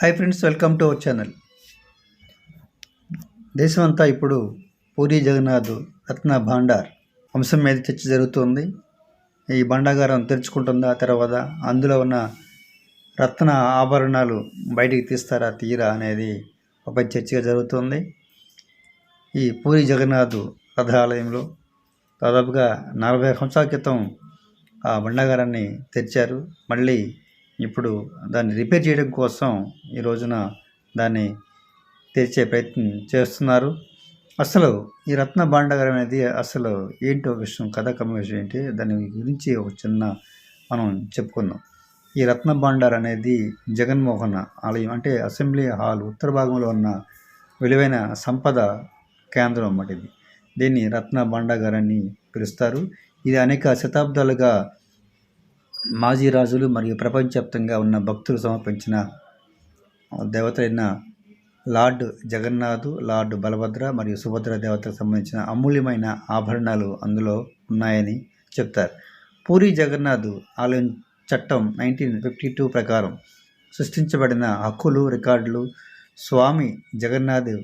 Hi friends welcome to our channel దేశమంతా ఇప్పుడు పూరి జగన్నాథ్ రత్న భాండార్ అంశం మీద చర్చ జరుగుతుంది. ఈ భాండాగారం తెరుచుకుంటుందా తర్వాత అందులో ఉన్న రత్న ఆభరణాలు బయటికి తీస్తారా తీరా అనేది ఒక చర్చగా జరుగుతుంది. ఈ పూరి జగన్నాథ్ రథాలయంలో దాదాపుగా నలభై సంవత్సరాల క్రితం ఆ భండాగారాన్ని తెరిచారు. మళ్ళీ ఇప్పుడు దాన్ని రిపేర్ చేయడం కోసం ఈ రోజున దాన్ని తెరిచే ప్రయత్నం చేస్తున్నారు. అసలు ఈ రత్న భాండాగారం అనేది అసలు ఏంటో విషయం కథాకమ విషయం ఏంటి దాని గురించి ఒక చిన్న మనం చెప్పుకుందాం. ఈ రత్న భాండార్ అనేది జగన్మోహన ఆలయం అంటే అసెంబ్లీ హాల్ ఉత్తర భాగంలో ఉన్న విలువైన సంపద కేంద్రం అన్నమాట ఇది. దీన్ని రత్న భాండాగారని పిలుస్తారు. ఇది అనేక శతాబ్దాలుగా మాజీ రాజులు మరియు ప్రపంచవ్యాప్తంగా ఉన్న భక్తులు సమర్పించిన దేవతలైన లార్డ్ జగన్నాథ్ లార్డ్ బలభద్ర మరియు సుభద్ర దేవతలకు సంబంధించిన అమూల్యమైన ఆభరణాలు అందులో ఉన్నాయని చెప్తారు. పూరి జగన్నాథ్ ఆలయం చట్టం నైన్టీన్ ఫిఫ్టీ టూ ప్రకారం సృష్టించబడిన హక్కులు రికార్డులు స్వామి జగన్నాథ్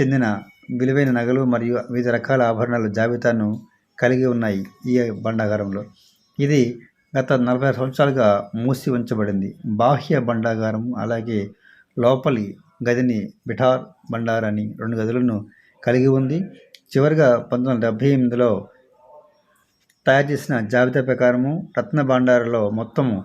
చెందిన విలువైన నగలు మరియు వివిధ రకాల ఆభరణాల జాబితాను కలిగి ఉన్నాయి ఈ బండాగారంలో. ఇది గత నలభై సంవత్సరాలుగా మూసి ఉంచబడింది. బాహ్య బండాగారం అలాగే లోపలి గదిని బిఠార్ బండార్ అని రెండు గదులను కలిగి ఉంది. చివరిగా పంతొమ్మిది వందల డెబ్భై ఎనిమిదిలో తయారు చేసిన జాబితా ప్రకారము రత్న భాండారలో మొత్తము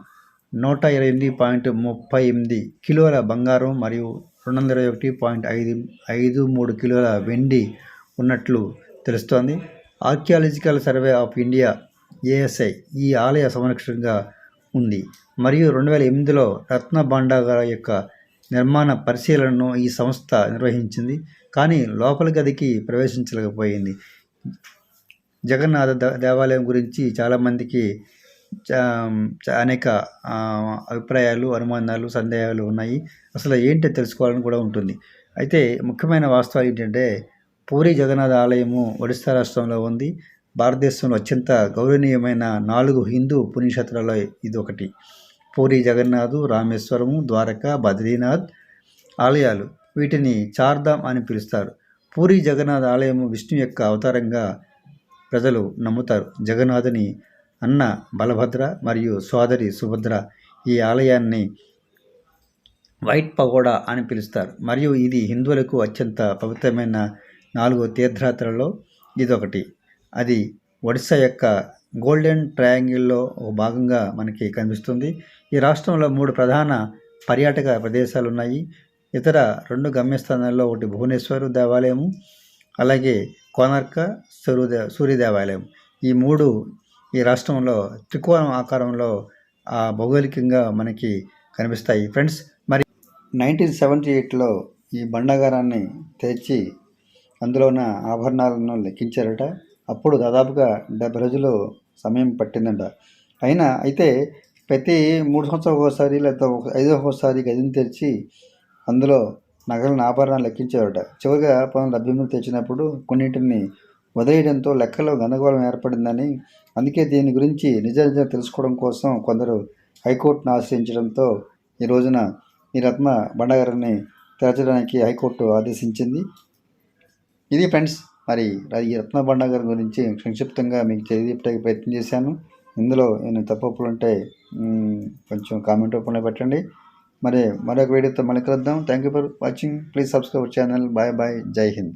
నూట ఇరవై ఎనిమిది పాయింట్ ముప్పై ఎనిమిది కిలోల బంగారం మరియు రెండు వందల ఇరవై ఒకటి పాయింట్ ఐదు ఐదు మూడు కిలోల వెండి ఉన్నట్లు తెలుస్తోంది. Archaeological survey of India ASI ఈ ఆలయ సంరక్షణగా ఉంది. మరియు రెండు వేల ఎనిమిదిలో రత్న భాండాగార యొక్క నిర్మాణ పరిశీలనను ఈ సంస్థ నిర్వహించింది. కానీ లోపల గదికి ప్రవేశించలేకపోయింది. జగన్నాథ దేవాలయం గురించి చాలామందికి అనేక అభిప్రాయాలు అనుమానాలు సందేహాలు ఉన్నాయి. అసలు ఏంటో తెలుసుకోవాలని కూడా ఉంటుంది. అయితే ముఖ్యమైన వాస్తవాలు ఏంటంటే పూరి జగన్నాథ ఆలయము ఒడిస్సా రాష్ట్రంలో ఉంది. భారతదేశంలో అత్యంత గౌరవనీయమైన నాలుగు హిందూ పుణ్యక్షేత్రాల్లో ఇది ఒకటి పూరి జగన్నాథు రామేశ్వరము ద్వారక బద్రీనాథ్ ఆలయాలు. వీటిని చార్ధామ్ అని పిలుస్తారు. పూరి జగన్నాథ్ ఆలయము విష్ణు యొక్క అవతారంగా ప్రజలు నమ్ముతారు. జగన్నాథుని అన్న బలభద్ర మరియు సోదరి సుభద్ర ఈ ఆలయాన్ని వైట్ పగోడా అని పిలుస్తారు. మరియు ఇది హిందువులకు అత్యంత పవిత్రమైన నాలుగు తీర్థయాత్రలలో ఇదొకటి. అది ఒడిశా యొక్క గోల్డెన్ ట్రయాంగిల్లో ఒక భాగంగా మనకి కనిపిస్తుంది. ఈ రాష్ట్రంలో మూడు ప్రధాన పర్యాటక ప్రదేశాలు ఉన్నాయి ఇతర రెండు గమ్యస్థానాల్లో ఒకటి భువనేశ్వర్ దేవాలయము అలాగే కోనార్క సూర్యదే సూర్య దేవాలయం ఈ మూడు ఈ రాష్ట్రంలో త్రికోణం ఆకారంలో ఆ భౌగోళికంగా మనకి కనిపిస్తాయి. ఫ్రెండ్స్ మరి నైన్టీన్ సెవెంటీ ఎయిట్లో ఈ బండాగారాన్ని తెచ్చి అందులో ఉన్న ఆభరణాలను లెక్కించారట. అప్పుడు దాదాపుగా డెబ్బై రోజులు సమయం పట్టిందంట. అయినా అయితే ప్రతి మూడు సంవత్సరాలు ఒకసారి లేదా ఒక ఐదో ఒకసారి గదిని తెరిచి అందులో నగలను ఆభరణాలు లెక్కించారట చివరిగా పంతొమ్మిది వందల డెబ్బై ఎనిమిది తెచ్చినప్పుడు కొన్నింటిని వదిలేయడంతో లెక్కలో గందరగోళం ఏర్పడిందని అందుకే దీని గురించి నిజ నిజం తెలుసుకోవడం కోసం కొందరు హైకోర్టును ఆశ్రయించడంతో ఈ రోజున ఈ రత్న బండాగారాన్ని తెరచడానికి హైకోర్టు ఆదేశించింది. ఇది ఫ్రెండ్స్ మరి ఈ రత్న భండాగారం గురించి సంక్షిప్తంగా మీకు తెలియజెప్పడానికి ప్రయత్నం చేశాను. ఇందులో నేను తప్పులు ఉంటే కొంచెం కామెంట్ రూపంలో పెట్టండి. మరి మరొక వీడియోతో మళ్ళీ కలుద్దాం. Thank you for watching please subscribe channel bye bye Jai Hind